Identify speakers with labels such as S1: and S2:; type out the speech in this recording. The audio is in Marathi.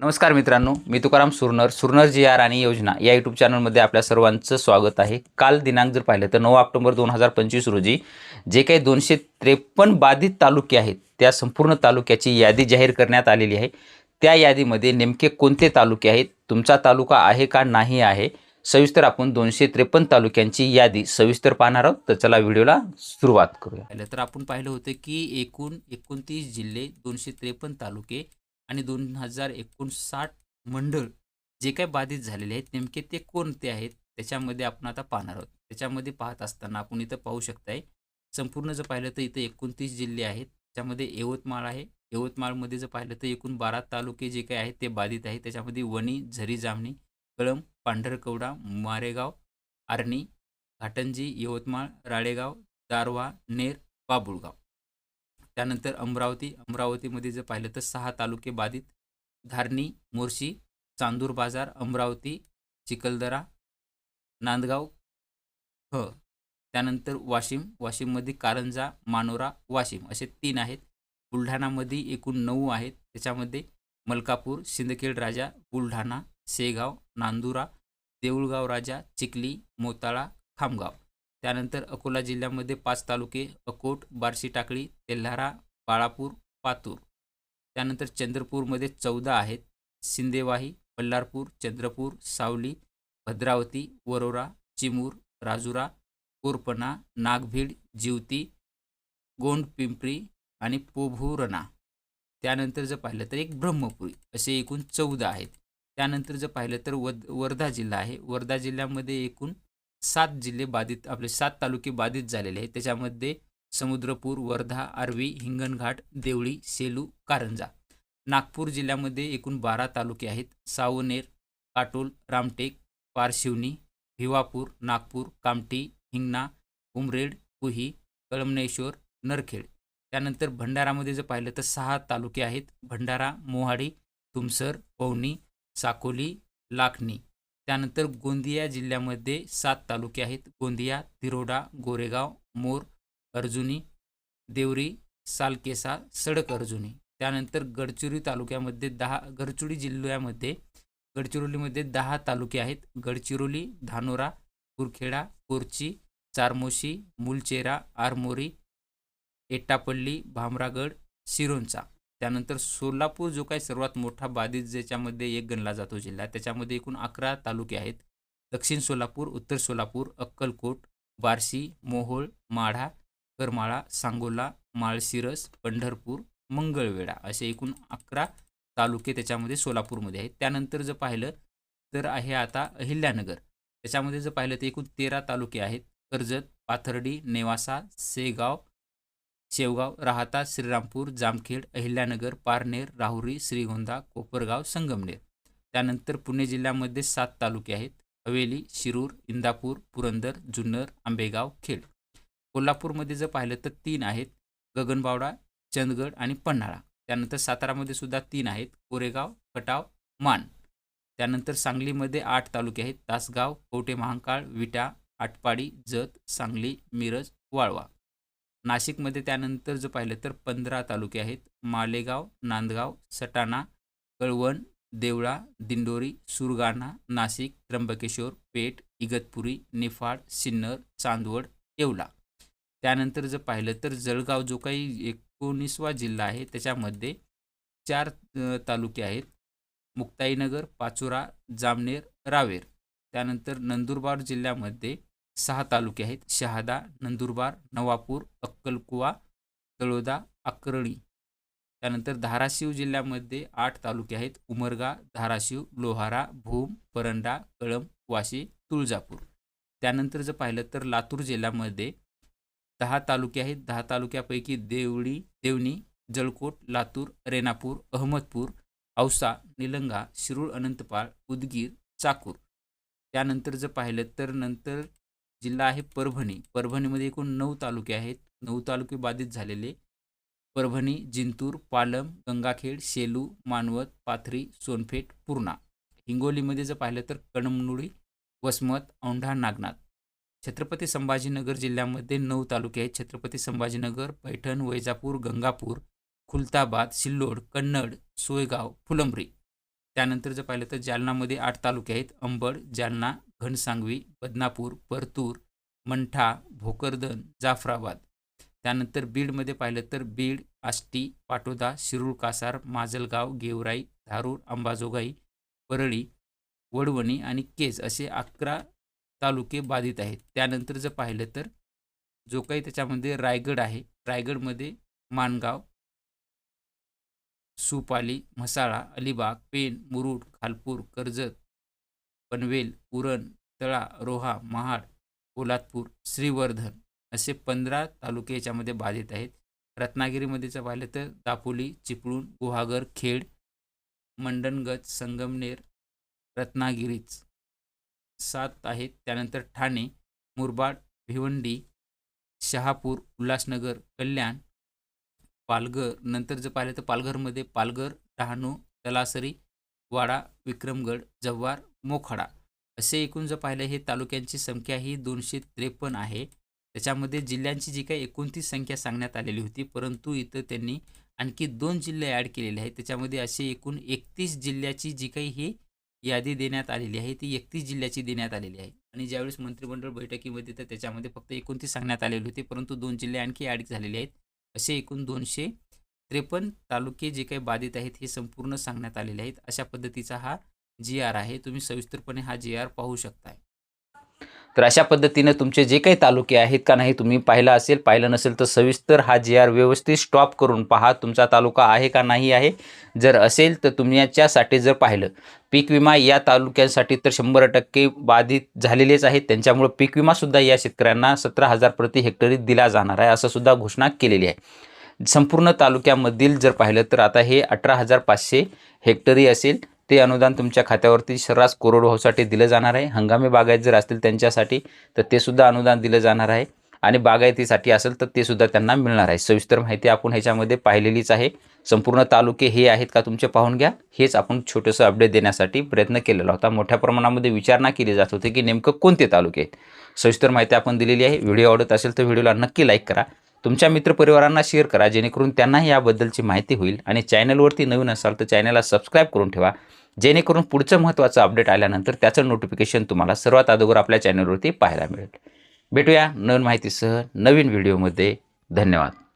S1: नमस्कार मित्रांनो मी तुकाराम सुरनर सुरनर जी आर आणि योजना या यूट्यूब चॅनलमध्ये आपल्या सर्वांचं स्वागत आहे. काल दिनांक जर पाहिलं तर नऊ ऑक्टोबर दोन हजार पंचवीस रोजी जे काही दोनशे त्रेपन्न बाधित तालुके आहेत त्या संपूर्ण तालुक्याची यादी जाहीर करण्यात आलेली आहे. त्या यादीमध्ये नेमके कोणते तालुके आहेत तुमचा तालुका आहे का नाही आहे सविस्तर आपण दोनशे त्रेपन्न तालुक्यांची यादी सविस्तर पाहणार आहोत. तर चला व्हिडिओला सुरुवात करूया. पाहिलं तर आपण पाहिलं होतं की एकूण एकोणतीस जिल्हे दोनशे त्रेपन्न तालुके आणि दोन हजार एकोणसाठ मंडळ जे काही बाधित झालेले आहेत नेमके ते कोणते आहेत त्याच्यामध्ये आपण आता पाहणार आहोत. त्याच्यामध्ये पाहत असताना आपण इथं पाहू शकताय संपूर्ण जर पाहिलं तर इथं एकोणतीस जिल्हे आहेत त्याच्यामध्ये यवतमाळ आहे. यवतमाळमध्ये जर पाहिलं तर एकूण बारा तालुके जे काही आहेत ते बाधित आहेत. त्याच्यामध्ये वणी झरी जामणी कळंब पांढरकवडा मारेगाव आर्णी घाटंजी यवतमाळ राळेगाव दारवा नेर बाबुळगाव. त्यानंतर अमरावती अमरावतीमध्ये जर पाहिलं तर सहा तालुके बाधित. धारणी मोर्शी चांदूर बाजार अमरावती चिखलदरा नांदगाव ह त्यानंतर वाशिम वाशिममध्ये कारंजा मानोरा वाशिम असे तीन आहेत. बुलढाणामध्ये एकूण नऊ आहेत. त्याच्यामध्ये मलकापूर सिंदखेड राजा बुलढाणा शेगाव नांदुरा देऊळगाव राजा चिखली मोताळा खामगाव. त्यानंतर अकोला जिल्ह्यामध्ये पाच तालुके अकोट बार्शी टाकळी तेल्हारा बाळापूर पातूर. त्यानंतर चंद्रपूरमध्ये चौदा आहेत. सिंदेवाही बल्लारपूर चंद्रपूर सावली भद्रावती वरोरा चिमूर राजुरा कोरपणा नागभीड जिवती गोंडपिंपरी आणि पोभुरणा. त्यानंतर जर पाहिलं तर एक ब्रह्मपुरी असे एकूण चौदा आहेत. त्यानंतर जर पाहिलं तर वद वर्धा जिल्हा आहे. वर्धा जिल्ह्यामध्ये एकूण सात जिल्हे बाधित आपले सात तालुके बाधित झालेले आहेत. त्याच्यामध्ये समुद्रपूर वर्धा आर्वी हिंगणघाट देवळी सेलू कारंजा. नागपूर जिल्ह्यामध्ये एकूण बारा तालुके आहेत. सावनेर काटोल रामटेक पारशिवनी भिवापूर नागपूर कामठी हिंगणा उमरेड कुही कळमनेश्वर नरखेड. त्यानंतर भंडारामध्ये जर पाहिलं तर सहा तालुके आहेत. भंडारा मोहाडी तुमसर पवनी साकोली लाखणी त्यानंतर गोंदिया जिल्ह्यामध्ये सात तालुके आहेत. गोंदिया तिरोडा गोरेगाव मोर अर्जुनी देवरी सालकेसा सडक अर्जुनी. त्यानंतर गडचिरोली तालुक्यामध्ये दहा गडचिरोली जिल्ह्यामध्ये गडचिरोलीमध्ये दहा तालुके आहेत. गडचिरोली धानोरा कुरखेडा कोरची चारमोशी मुलचेरा आरमोरी एटापल्ली भामरागड सिरोंचा त्यानंतर सोलापूर जो काही सर्वात मोठा बाधित ज्याच्यामध्ये एक गणला जातो जिल्हा त्याच्यामध्ये एकूण अकरा तालुके आहेत. दक्षिण सोलापूर उत्तर सोलापूर अक्कलकोट बार्शी मोहोळ माढा करमाळा सांगोला माळशिरस पंढरपूर मंगळवेढा असे एकूण अकरा तालुके त्याच्यामध्ये सोलापूरमध्ये आहेत. त्यानंतर जर पाहिलं तर आहे आता अहिल्यानगर. त्याच्यामध्ये जर पाहिलं तर एकूण तेरा तालुके आहेत. कर्जत पाथर्डी नेवासा सेगाव शेवगाव राहता श्रीरामपूर जामखेड अहिल्यानगर पारनेर राहुरी श्रीगोंदा कोपरगाव संगमनेर. त्यानंतर पुणे जिल्ह्यामध्ये सात तालुके आहेत. हवेली शिरूर इंदापूर पुरंदर जुन्नर आंबेगाव खेड. कोल्हापूरमध्ये जर पाहिलं तर तीन आहेत. गगनबावडा चंदगड आणि पन्हाळा. त्यानंतर सातारामध्ये सुद्धा तीन आहेत. कोरेगाव कटाव मान. त्यानंतर सांगलीमध्ये आठ तालुके आहेत. तासगाव कवटे महांकाळ विटा आटपाडी जत सांगली मिरज वाळवा. नाशिकमध्ये त्यानंतर जर पाहिलं तर पंधरा तालुके आहेत. मालेगाव नांदगाव सटाणा कळवण देवळा दिंडोरी सुरगाणा नाशिक त्र्यंबकेश्वर पेठ इगतपुरी निफाड सिन्नर चांदवड येवला. त्यानंतर जर पाहिलं तर जळगाव जो काही एकोणीसवा जिल्हा आहे त्याच्यामध्ये चार तालुके आहेत. मुक्ताईनगर पाचोरा जामनेर रावेर. त्यानंतर नंदुरबार जिल्ह्यामध्ये सहा तालुके आहेत. शहादा नंदुरबार नवापूर अक्कलकुवा तळोदा अक्रणी त्यानंतर धाराशिव जिल्ह्यामध्ये आठ तालुके आहेत. उमरगा धाराशिव लोहारा भूम परंडा कळंब वाशी तुळजापूर. त्यानंतर जर पाहिलं तर लातूर जिल्ह्यामध्ये दहा तालुके आहेत. दहा तालुक्यापैकी देवळी देवणी जळकोट लातूर रेणापूर अहमदपूर औसा निलंगा शिरूळ अनंतपाळ उदगीर चाकूर. त्यानंतर जर पाहिलं तर नंतर जिल्हा आहे परभणी. परभणीमध्ये एकूण नऊ तालुके आहेत. नऊ तालुके बाधित झालेले. परभणी जिंतूर पालम गंगाखेड सेलू मानवत पाथरी सोनपेठ पूर्णा. हिंगोलीमध्ये जर पाहिलं तर कणमनुळी वसमत औंढा नागनाथ. छत्रपती संभाजीनगर जिल्ह्यामध्ये नऊ तालुके आहेत. छत्रपती संभाजीनगर पैठण वैजापूर गंगापूर खुलताबाद सिल्लोड कन्नड सोयगाव फुलंब्री. त्यानंतर जर पाहिलं तर जालनामध्ये आठ तालुके आहेत. अंबड जालना घनसांगवी बदनापूर परतूर मंठा भोकरदन जाफराबाद. त्यानंतर बीडमध्ये पाहिलं तर बीड आष्टी पाटोदा शिरूळ कासार माजलगाव गेवराई धारूर अंबाजोगाई परळी वडवणी आणि केज असे अकरा तालुके बाधित आहेत. त्यानंतर जर पाहिलं तर जो काही त्याच्यामध्ये रायगड आहे रायगडमध्ये माणगाव सुपाली म्हसाळा अलिबाग पेण मुरुड खालपूर कर्जत पनवेल उरण तळा रोहा महाड पोलादपूर श्रीवर्धन असे पंधरा तालुके याच्यामध्ये बाधित आहेत. रत्नागिरीमध्ये जर पाहिलं तर दापोली चिपळूण गुहागर खेड मंडणगज संगमनेर रत्नागिरीच सात आहेत. त्यानंतर ठाणे मुरबाड भिवंडी शहापूर उल्हासनगर कल्याण पालघर. नंतर जर पाहिलं तर पालघरमध्ये पालघर डहाणू तलासरी वाडा विक्रमगड जव्हार मोखाडा. असे एकूण जर पाहिलं हे तालुक्यांची संख्या ही दोनशे त्रेपन्न आहे. त्याच्यामध्ये जिल्ह्यांची जी काही एकोणतीस संख्या सांगण्यात आलेली होती परंतु इथं त्यांनी आणखी दोन जिल्हे ॲड केलेले आहेत. त्याच्यामध्ये असे एकूण एकतीस जिल्ह्याची जी काही ही यादी देण्यात आलेली आहे ती एकतीस जिल्ह्याची देण्यात आलेली आहे. आणि ज्यावेळेस मंत्रिमंडळ बैठकीमध्ये तर त्याच्यामध्ये फक्त एकोणतीस सांगण्यात आलेली होती परंतु दोन जिल्हे आणखी ॲड झालेले आहेत. असे एकूण दोनशे त्रेपन्न तालुके जे काही बाधित आहेत हे संपूर्ण सांगण्यात आलेले आहेत. अशा पद्धतीचा हा जी आर आहे तुम्ही सविस्तरपणे हा जी आर पाहू शकताय. तर अशा पद्धतीनं तुमचे जे काही तालुके आहेत का नाही तुम्ही पाहिलं असेल पाहिलं नसेल तर सविस्तर हा जी आर व्यवस्थित स्टॉप करून पहा तुमचा तालुका आहे का नाही आहे. जर असेल तर तुम्ही याच्यासाठी जर पाहिलं पीक विमा या तालुक्यांसाठी तर शंभर टक्के बाधित झालेलेच आहेत. त्यांच्यामुळं पीक विमासुद्धा या शेतकऱ्यांना सतरा हजार प्रति हेक्टरी दिला जाणार आहे असंसुद्धा घोषणा केलेली आहे. संपूर्ण तालुक्यामधील जर पाहिलं तर आता हे अठरा हजार पाचशे हेक्टरी असेल ते अनुदान तुमच्या खात्यावरती सर्रास कोरडवाहूसाठी दिलं जाणार आहे. हंगामी बागायत जर असतील त्यांच्यासाठी तर ते सुद्धा अनुदान दिलं जाणार आहे. आणि बागायतीसाठी असेल तर ते सुद्धा त्यांना मिळणार आहे. सविस्तर माहिती आपण ह्याच्यामध्ये पाहिलेलीच आहे. संपूर्ण तालुके हे आहेत का तुमचे पाहून घ्या. हेच आपण छोटंसं अपडेट देण्यासाठी प्रयत्न केलेला होता मोठ्या प्रमाणामध्ये विचारणा केली जात होती की नेमकं कोणते तालुके आहेत. सविस्तर माहिती आपण दिलेली आहे. व्हिडिओ आवडत असेल तर व्हिडिओला नक्की लाईक करा. तुमच्या मित्रपरिवारांना शेअर करा. जेणेकरून त्यांनाही याबद्दलची माहिती होईल. आणि चॅनलवरती नवीन असाल तर चॅनलला सबस्क्राईब करून ठेवा. जेणेकरून पुढचं महत्त्वाचं अपडेट आल्यानंतर त्याचं नोटिफिकेशन तुम्हाला सर्वात अगोदर आपल्या चॅनलवरती पाहायला मिळेल. भेटूया नवीन माहितीसह नवीन व्हिडिओमध्ये धन्यवाद.